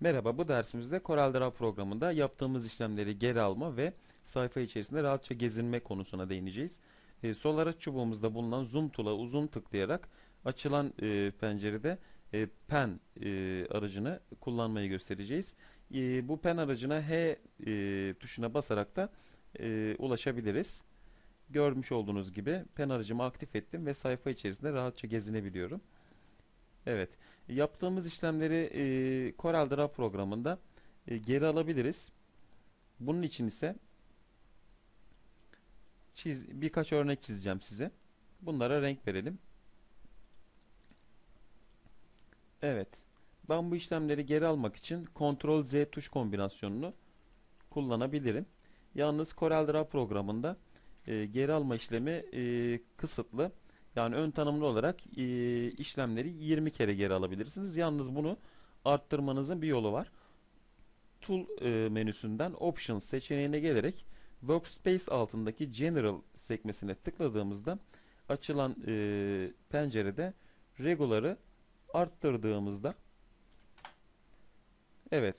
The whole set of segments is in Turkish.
Merhaba, bu dersimizde CorelDRAW programında yaptığımız işlemleri geri alma ve sayfa içerisinde rahatça gezinme konusuna değineceğiz. E, sol araç çubuğumuzda bulunan zoom tool'a uzun tıklayarak açılan e, pencerede e, pen e, aracını kullanmayı göstereceğiz. E, bu pen aracına H e, tuşuna basarak da e, ulaşabiliriz. Görmüş olduğunuz gibi pen aracımı aktif ettim ve sayfa içerisinde rahatça gezinebiliyorum. Evet. Yaptığımız işlemleri e, CorelDRAW programında e, geri alabiliriz. Bunun için ise çiz, birkaç örnek çizeceğim size. Bunlara renk verelim. Evet. Ben bu işlemleri geri almak için Ctrl Z tuş kombinasyonunu kullanabilirim. Yalnız CorelDRAW programında e, geri alma işlemi e, kısıtlı. Yani ön tanımlı olarak e, işlemleri 20 kere geri alabilirsiniz. Yalnız bunu arttırmanızın bir yolu var. Tool e, menüsünden Options seçeneğine gelerek Workspace altındaki General sekmesine tıkladığımızda açılan e, pencerede Regular'ı arttırdığımızda Evet.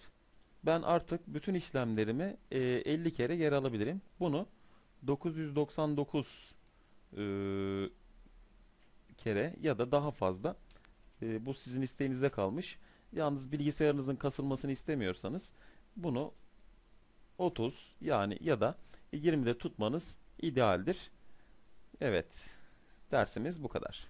Ben artık bütün işlemlerimi e, 50 kere geri alabilirim. Bunu 999 e, kere ya da daha fazla. E, bu sizin isteğinize kalmış. Yalnız bilgisayarınızın kasılmasını istemiyorsanız bunu 30 yani ya da 20'de tutmanız idealdir. Evet. Dersimiz bu kadar.